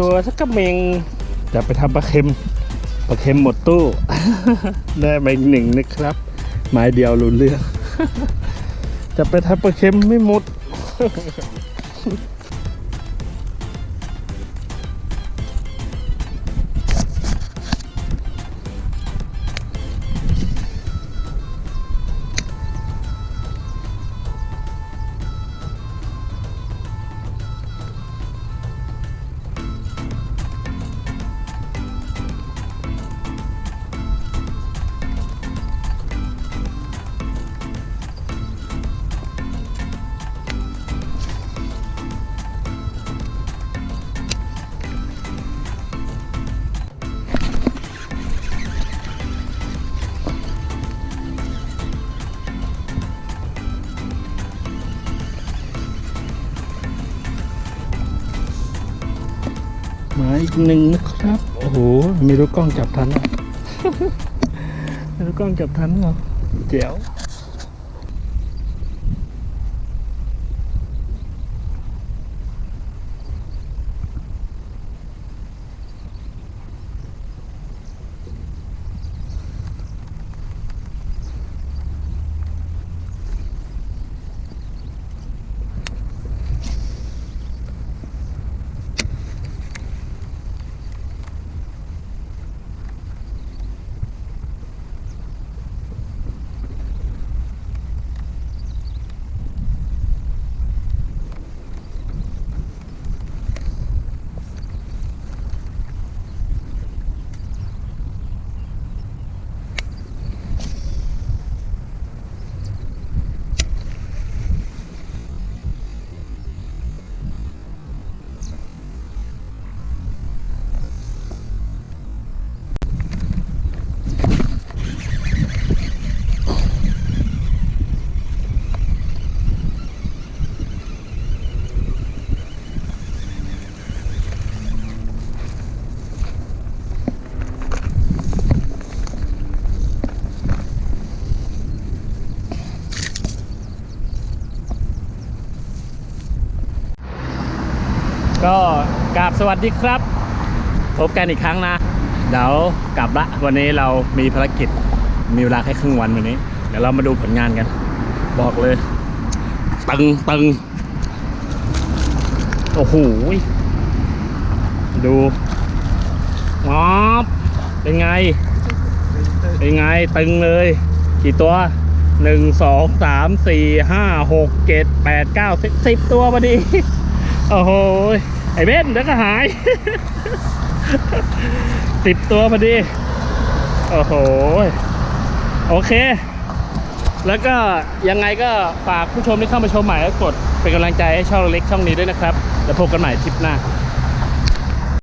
ตัวสักกระเมงจะไปทำปลาเค็มปลาเค็มหมดตู้ ได้มาอีกหนึ่งนะครับ ไม้เดียวรู้เรื่อง จะไปทำปลาเค็มไม่หมด มาอีกหนึ่งนะครับ โอ้โห มีรถกล้องจับทันเหรอ มีรถกล้องจับทันเหรอเจ๋ว ก็กราบสวัสดีครับ พบกันอีกครั้งนะเดี๋ยวกลับละวันนี้เรามีภารกิจมีเวลาแค่ครึ่งวันวันนี้ เดี๋ยวเรามาดูผลงานกัน บอกเลย ตึงตึงโอ้โหดูงอบเป็นไง เป็นไง ตึงเลย กี่ตัวหนึ่งสองสามสี่ห้าหกเจ็ดแปดเก้าสิบสิบตัวพอดี โอ้โห ไอ้เบ้นเดี๋ยวก็หาย ติดตัวพอดี โอ้โห โอเค แล้วก็ยังไงก็ฝากผู้ชมที่เข้ามาชมใหม่ก็กดเป็นกำลังใจให้ช่องเล็กช่องนี้ด้วยนะครับ แล้วพบกันใหม่ทริปหน้า